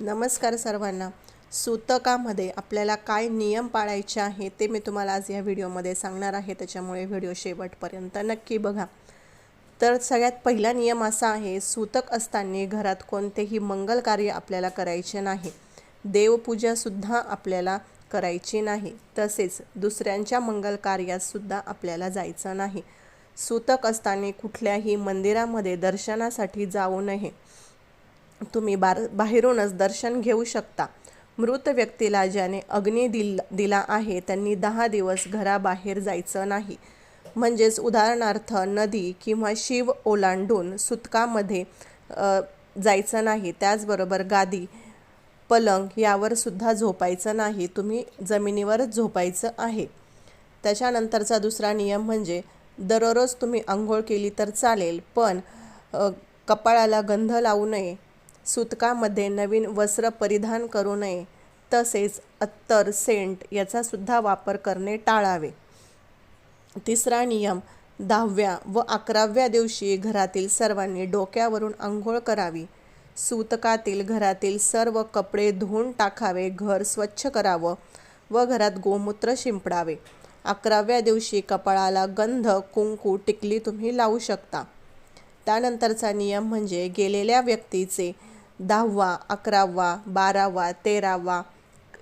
नमस्कार सर्वांना. सूतकामध्ये आपल्याला काय नियम पाळायचे आहे ते मी तुम्हाला आज या व्हिडिओमध्ये सांगणार आहे. त्याच्यामुळे व्हिडिओ शेवटपर्यंत नक्की बघा. तर सगळ्यात पहिला नियम असा आहे सूतक असताना घरात कोणतेही मंगल कार्य आपल्याला करायचे नाही. देवपूजासुद्धा आपल्याला करायची नाही. तसेच दुसऱ्यांच्या मंगल कार्यातसुद्धा आपल्याला जायचं नाही. सूतक असताना कुठल्याही मंदिरामध्ये दर्शनासाठी जाऊ नये. तुम्ही बार बाहेरूनच दर्शन घेऊ शकता. मृत व्यक्तीला ज्याने अग्नी दिल दिला आहे त्यांनी दहा दिवस घराबाहेर जायचं नाही. म्हणजेच उदाहरणार्थ नदी किंवा शिव ओलांडून सुतकामध्ये जायचं नाही. त्याचबरोबर गादी पलंग यावर सुद्धा झोपायचं नाही. तुम्ही जमिनीवरच झोपायचं आहे. त्याच्यानंतरचा दुसरा नियम म्हणजे दररोज तुम्ही आंघोळ केली तर चालेल पण कपाळाला गंध लावू नये. सुतकामध्ये नवीन वस्त्र परिधान करू नये तसेच अत्तर सेंट याचासुद्धा वापर करणे टाळावे. तिसरा नियम दहाव्या व अकराव्या दिवशी घरातील सर्वांनी डोक्यावरून आंघोळ करावी. सूतकातील घरातील सर्व कपडे धुवून टाकावे घर स्वच्छ करावं व घरात गोमूत्र शिंपडावे. अकराव्या दिवशी कपाळाला गंध कुंकू टिकली तुम्ही लावू शकता. त्यानंतरचा नियम म्हणजे गेलेल्या व्यक्तीचे दहावा अकरावा बारावा तेरावा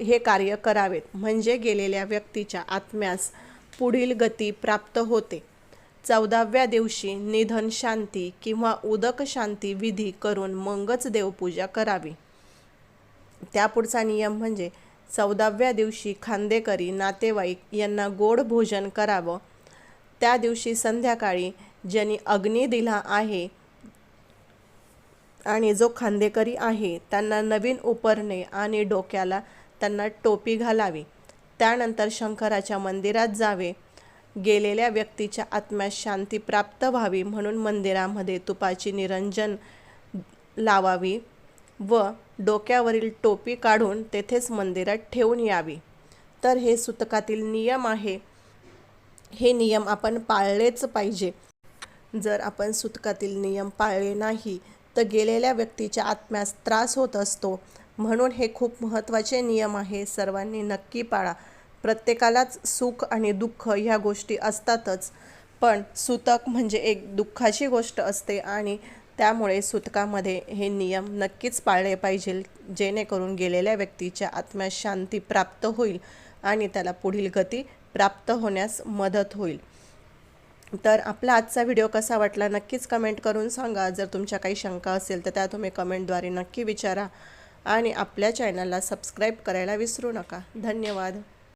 हे कार्य करावेत. म्हणजे गेलेल्या व्यक्तीच्या आत्म्यास पुढील गती प्राप्त होते. चौदाव्या दिवशी निधन शांती किंवा उदक शांती विधी करून मगच देवपूजा करावी. त्यापुढचा नियम म्हणजे चौदाव्या दिवशी खांदेकरी नातेवाईक यांना गोड भोजन करावं. त्या दिवशी संध्याकाळी ज्यांनी अग्नी दिला आहे आणि जो खांदेकरी आहे त्यांना नवीन उपरणे आणि डोक्याला त्यांना टोपी घालावी. त्यानंतर शंकराच्या मंदिरात जावे. गेलेल्या व्यक्तीच्या आत्म्यास शांती प्राप्त व्हावी म्हणून मंदिरामध्ये तुपाची निरंजन लावावी व डोक्यावरील टोपी काढून तेथेच मंदिरात ठेवून यावी. तर हे सुतकातील नियम आहे. हे नियम आपण पाळलेच पाहिजे. जर आपण सुतकातील नियम पाळले नाही तर गेलेल्या व्यक्तीच्या आत्म्यास त्रास होत असतो. म्हणून हे खूप महत्त्वाचे नियम आहे. सर्वांनी नक्की पाळा. प्रत्येकालाच सुख आणि दुःख ह्या गोष्टी असतातच. पण सुतक म्हणजे एक दुःखाची गोष्ट असते आणि त्यामुळे सुतकामध्ये हे नियम नक्कीच पाळले पाहिजे. जेणेकरून गेलेल्या व्यक्तीच्या आत्म्यास शांती प्राप्त होईल आणि त्याला पुढील गती प्राप्त होण्यास मदत होईल. तर आपला आजचा व्हिडिओ कसा वाटला नक्कीच कमेंट करून सांगा. जर तुमच्या काही शंका असेल तर त्या तुम्ही कमेंटद्वारे नक्की विचारा. आणि आपल्या चॅनलला सबस्क्राईब करायला विसरू नका. धन्यवाद.